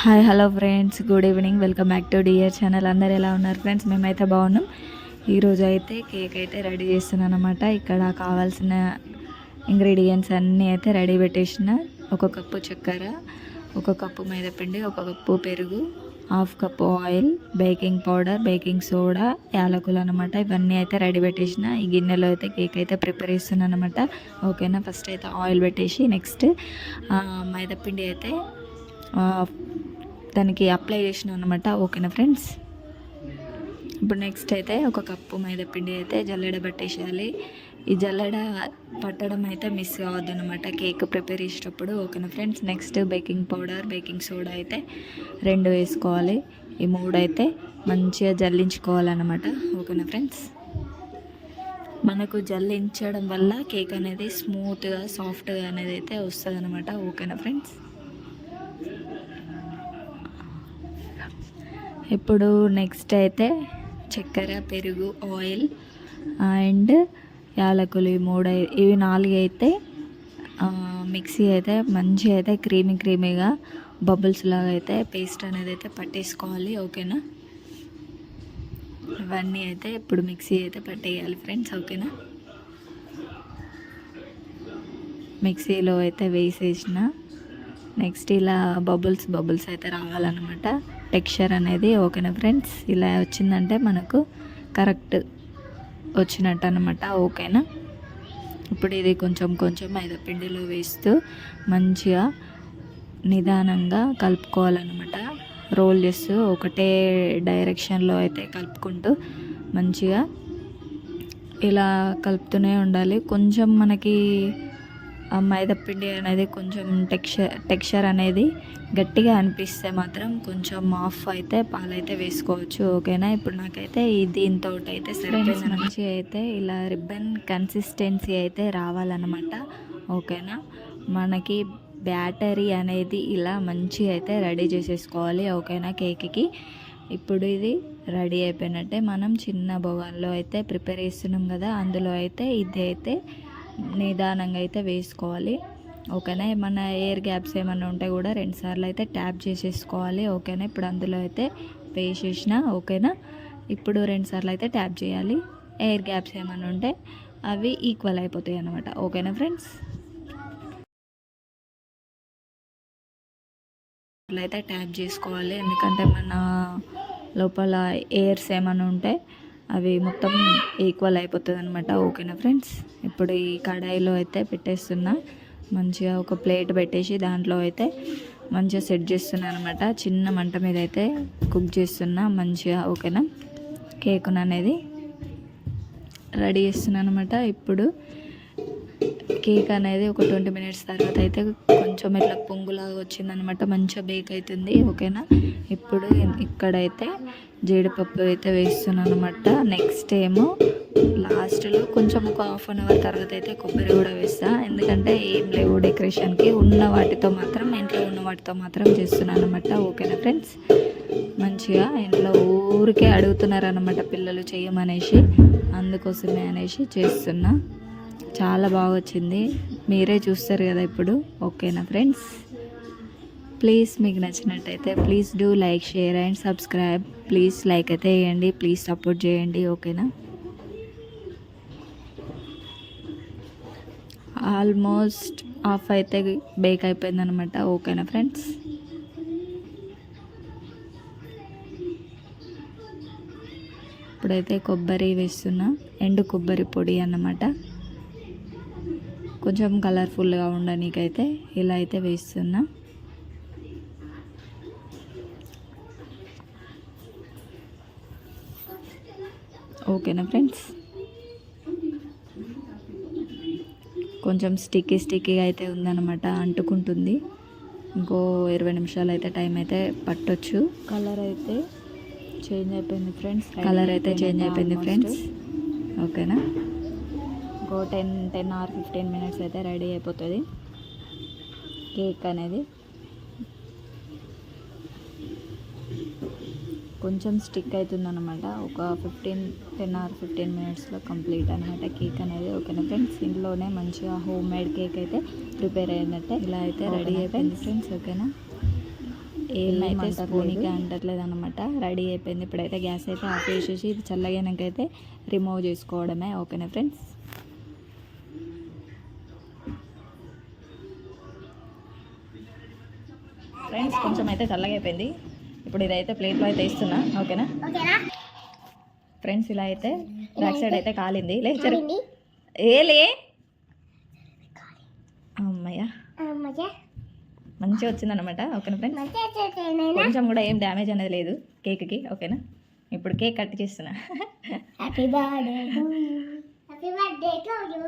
Hi hello friends. Good evening. Welcome back to dear channel. అందరు ఎలా ఉన్నారు friends? మేమైతే బాగున్నాం. ఈరోజు అయితే కేక్ అయితే రెడీ చేస్తున్నాను అనమాట ఇక్కడ కావాల్సిన ఇంగ్రీడియంట్స్ అన్నీ అయితే రెడీ పెట్టేసిన. ఒక కప్పు చక్కెర ఒక కప్పు మైదాపిండి ఒక కప్పు పెరుగు half cup oil baking powder baking soda యాలకులు అనమాట ఇవన్నీ అయితే రెడీ పెట్టేసిన. ఈ గిన్నెలో అయితే కేక్ అయితే ప్రిపేర్ చేస్తున్నాను అనమాట ఓకేనా? ఫస్ట్ అయితే ఆయిల్ పెట్టేసి నెక్స్ట్ మైదాపిండి అయితే దానికి అప్లై చేసిన అనమాట ఓకేనా ఫ్రెండ్స్ ఇప్పుడు నెక్స్ట్ అయితే ఒక కప్పు మైదా పిండి అయితే జల్లెడ పట్టేసేయాలి. ఈ జల్లెడ పట్టడం అయితే మిస్ కావద్దు అనమాట కేక్ ప్రిపేర్ చేసేటప్పుడు ఓకేనా friends next baking powder baking soda అయితే రెండు వేసుకోవాలి. ఈ మూడు అయితే మంచిగా జల్లించుకోవాలన్నమాట ఓకేనా ఫ్రెండ్స్ మనకు జల్లించడం వల్ల కేక్ అనేది స్మూత్గా సాఫ్ట్గా అనేది అయితే వస్తుంది అనమాట ఓకేనా ఫ్రెండ్స్ ఇప్పుడు నెక్స్ట్ అయితే చక్కెర పెరుగు ఆయిల్ అండ్ యాలకులు ఈ మూడు ఇవి నాలుగు అయితే మిక్సీ అయితే మంచిగా అయితే క్రీమీ క్రీమీగా బబుల్స్ లాగా అయితే పేస్ట్ అనేది అయితే పట్టేసుకోవాలి ఓకేనా? ఇవన్నీ అయితే ఇప్పుడు మిక్సీ అయితే పట్టేయాలి ఫ్రెండ్స్ ఓకేనా? మిక్సీలో అయితే వేసేసిన నెక్స్ట్ ఇలా బబుల్స్ బబుల్స్ అయితే రావాలన్నమాట. టెక్స్చర్ అనేది ఓకేనా ఫ్రెండ్స్? ఇలా వచ్చిందంటే మనకు కరెక్ట్ వచ్చినట్టు అనమాట ఓకేనా? ఇప్పుడు ఇది కొంచెం కొంచెం మైదా పిండిలో వేస్తూ మంచిగా నిదానంగా కలుపుకోవాలన్నమాట. రోల్ చేస్తూ ఒకటే డైరెక్షన్లో అయితే కలుపుకుంటూ మంచిగా ఇలా కలుపుతూనే ఉండాలి. కొంచెం మనకి ఆ మైదా పిండి అనేది కొంచెం టెక్స్చర్ టెక్స్చర్ అనేది గట్టిగా అనిపిస్తే మాత్రం కొంచెం ఆఫ్ అయితే పాలైతే వేసుకోవచ్చు ఓకేనా? ఇప్పుడు నాకైతే ఈ దీంతో అయితే సరిపోయింది మంచిగా అయితే ఇలా రిబ్బన్ కన్సిస్టెన్సీ అయితే రావాలన్నమాట ఓకేనా? మనకి బ్యాటరీ అనేది ఇలా మంచిగా అయితే రెడీ చేసేసుకోవాలి ఓకేనా కేక్కి? ఇప్పుడు ఇది రెడీ అయిపోయినట్టే మనం చిన్న బొగాన్లో అయితే ప్రిపేర్ చేస్తున్నాం కదా అందులో అయితే ఇది అయితే నిదానంగా అయితే వేసుకోవాలి. ఓకేనా? ఏమన్నా ఎయిర్ గ్యాప్స్ ఏమన్నా ఉంటే కూడా రెండు సార్లు అయితే ట్యాప్ చేసేసుకోవాలి. ఓకేనా? ఇప్పుడు అందులో అయితే వేసేసిన ఓకేనా? ఇప్పుడు రెండు సార్లు అయితే ట్యాప్ చేయాలి. ఎయిర్ గ్యాప్స్ ఏమైనా ఉంటే అవి ఈక్వల్ అయిపోతాయి అన్నమాట. ఓకేనా ఫ్రెండ్స్? అయితే ట్యాప్ చేసుకోవాలి. ఎందుకంటే మన లోపల ఎయిర్స్ ఏమైనా ఉంటే అవి మొత్తం ఈక్వల్ అయిపోతుంది అనమాట ఓకేనా ఫ్రెండ్స్ ఇప్పుడు ఈ కడాయిలో అయితే పెట్టేస్తున్నా. మంచిగా ఒక ప్లేట్ పెట్టేసి దాంట్లో అయితే మంచిగా సెట్ చేస్తున్నాను అనమాట చిన్న మంట మీద అయితే కుక్ చేస్తున్నా మంచిగా ఓకేనా కేకును అనేది రెడీ చేస్తున్నాను అనమాట ఇప్పుడు కేక్ అనేది ఒక ట్వంటీ మినిట్స్ తర్వాత అయితే కొంచెం ఇట్లా పొంగులాగా వచ్చిందనమాట మంచిగా బేక్ అవుతుంది ఓకేనా? ఇప్పుడు ఇక్కడైతే జీడిపప్పు అయితే వేస్తున్నాను అనమాట నెక్స్ట్ ఏమో లాస్ట్లో కొంచెం ఒక హాఫ్ అన్ అవర్ తర్వాత అయితే కొబ్బరి కూడా వేస్తా. ఎందుకంటే ఏం లేవు డెకరేషన్కి ఉన్న వాటితో మాత్రం ఇంట్లో ఉన్న వాటితో మాత్రం చేస్తున్నాను అనమాట ఓకేనా ఫ్రెండ్స్ మంచిగా ఇంట్లో ఊరికే అడుగుతున్నారనమాట పిల్లలు చేయమనేసి అందుకోసమే అనేసి చేస్తున్నా. చాలా బాగా వచ్చింది మీరే చూస్తారు కదా ఇప్పుడు. ఓకేనా ఫ్రెండ్స్? ప్లీజ్ మీకు నచ్చినట్టయితే please do like share and subscribe. Please like అయితే వేయండి ప్లీజ్ సపోర్ట్ చేయండి. ఓకేనా? ఆల్మోస్ట్ ఆఫ్ అయితే బేక్ అయిపోయిందనమాట ఓకేనా ఫ్రెండ్స్? ఇప్పుడైతే కొబ్బరి వేస్తున్నా. ఎండు కొబ్బరి పొడి అన్నమాట. కొంచెం కలర్ఫుల్గా ఉండనీకైతే ఇలా అయితే వేస్తున్నా. ఓకేనా ఫ్రెండ్స్? కొంచెం స్టిక్కీ స్టిక్కీగా అయితే ఉందన్నమాట అంటుకుంటుంది. ఇంకో ఇరవై నిమిషాలు అయితే టైం అయితే పట్టొచ్చు. కలర్ అయితే చేంజ్ అయిపోయింది ఫ్రెండ్స్. కలర్ అయితే చేంజ్ అయిపోయింది ఫ్రెండ్స్. ఓకేనా? ఇంకో ten ten or fifteen minutes అయితే రెడీ అయిపోతుంది. కేక్ అనేది. కొంచెం స్టిక్ అవుతుంది అనమాట ఒక ఫిఫ్టీన్ టెన్ ఆర్ ఫిఫ్టీన్ మినిట్స్లో కంప్లీట్ అనమాట కేక్ అనేది. ఓకేనా ఫ్రెండ్స్? ఇంట్లోనే మంచిగా హోమ్ మేడ్ కేక్ అయితే ప్రిపేర్ అయ్యిందంటే ఇలా అయితే రెడీ అయిపోయింది ఫ్రెండ్స్? ఓకేనా? ఏమైతే స్పూన్కి అంటట్లేదు అనమాట రెడీ అయిపోయింది. ఇప్పుడైతే గ్యాస్ అయితే ఆఫ్ చేసేసి ఇది చల్లగానకైతే రిమూవ్ చేసుకోవడమే. ఓకేనా ఫ్రెండ్స్? ఫ్రెండ్స్ కొంచెం అయితే చల్లగా అయిపోయింది. ఇప్పుడు ఇదైతే ప్లేట్లో అయితే ఇస్తున్నా ఓకేనా? ఫ్రెండ్స్ ఇలా అయితే బ్యాక్ సైడ్ అయితే కాలింది. లేచారు ఏ లే. అమ్మయ్య. మంచిగా వచ్చిందనమాట ఓకేనా ఫ్రెండ్స్? కొంచెం కూడా ఏం డ్యామేజ్ అనేది లేదు కేక్కి ఓకేనా? ఇప్పుడు కేక్ కట్ చేస్తున్నా. Happy birthday happy birthday to you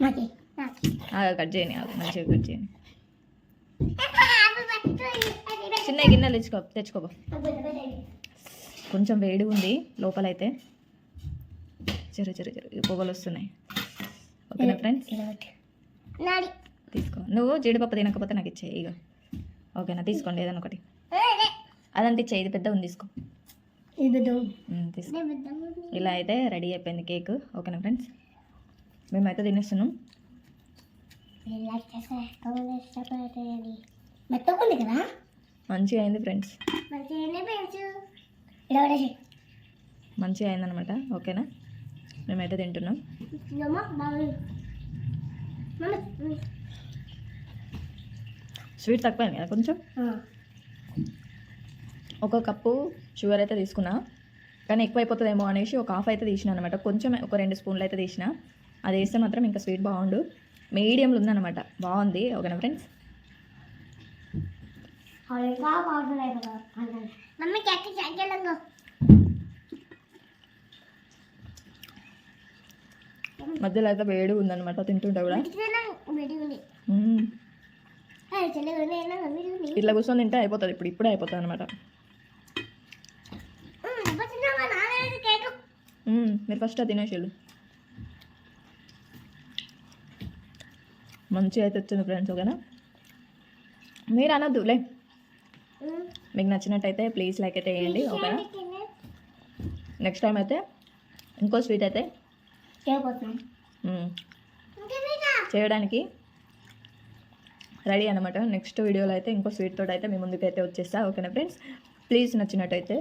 నాకి నాకి. ఆగా కట్ చేయని మంచిగా కట్ చేయని happy birthday to you happy birthday చిన్న గిన్నెలు తెచ్చుకో తెచ్చుకోబో కొంచెం వేడి ఉంది లోపలైతే. జరు జరు జరు ఈ పొగలు వస్తున్నాయి. ఓకేనా ఫ్రెండ్స్? నాడి తీసుకో. నువ్వు జీడిపప్పు తినకపోతే నాకు ఇచ్చేయి ఇక ఓకేనా తీసుకోండి ఏదైనా ఒకటి. అదంతా ఇచ్చే ఇది పెద్ద ఉంది తీసుకో. తీసుకో. ఇలా అయితే రెడీ అయిపోయింది కేక్. ఓకేనా ఫ్రెండ్స్? మేమైతే తినేస్తున్నాం. మెత్తకుంది కదా? మంచిగా అయింది ఫ్రెండ్స్. ఇలా పడేసి. మంచిగా అయిందనమాట ఓకేనా? మేమైతే తింటున్నాం. స్వీట్ తక్కువైంది కదా కొంచెం? ఒక కప్పు షుగర్ అయితే తీసుకున్నా. కానీ ఎక్కువ అయిపోతుందేమో అనేసి ఒక హాఫ్ అయితే తీసిన అనమాట కొంచెం ఒక రెండు స్పూన్లు అయితే తీసిన. అది వేస్తే మాత్రం ఇంకా స్వీట్ బాగుండు. మీడియంలో ఉందన్నమాట. బాగుంది. ఓకేనా ఫ్రెండ్స్ మధ్యలో అయితే వేడి ఉందన్నమాట. తింటుంటే కూడా. ఇట్లా కూర్చొని తింటే అయిపోతుంది. ఇప్పుడు ఇప్పుడే అయిపోతుంది అనమాట మీరు ఫస్ట్ అది తినేసేళ్ళు మంచిగా అయితే వచ్చింది ఫ్రెండ్స్ ఓకేనా? మీరు అనొద్దు లే. మీకు నచ్చినట్టయితే ప్లీజ్ లైక్ అయితే వేయండి ఓకేనా? నెక్స్ట్ టైం అయితే ఇంకో స్వీట్ అయితే. చేయడానికి రెడీ అనమాట నెక్స్ట్ వీడియోలో అయితే ఇంకో స్వీట్ తోటి అయితే మీ ముందుకైతే వచ్చేస్తా ఓకేనా ఫ్రెండ్స్ ప్లీజ్ నచ్చినట్టయితే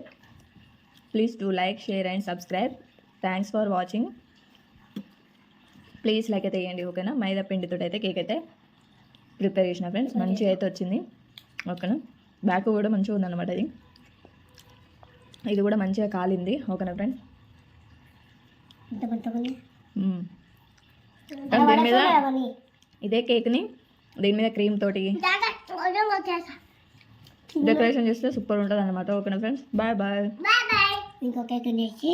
please do like share and subscribe thanks for watching please like అయితే వేయండి ఓకేనా? మైదా పిండితో అయితే కేక్ అయితే ప్రిపేర్ చేసిన ఫ్రెండ్స్. మంచిగా అయితే వచ్చింది ఓకేనా? బ్యాక్ కూడా మంచిగా ఉందన్నమాట ఇది. ఇది కూడా మంచిగా కాలింది ఓకేనా ఫ్రెండ్స్? దీని మీద ఇదే కేక్ని దీని మీద క్రీమ్ తోటి డెకరేషన్ చేస్తే సూపర్ ఉంటుంది అనమాట ఓకేనా ఫ్రెండ్స్? Bye bye. ఇంకొక కేక్ చేసి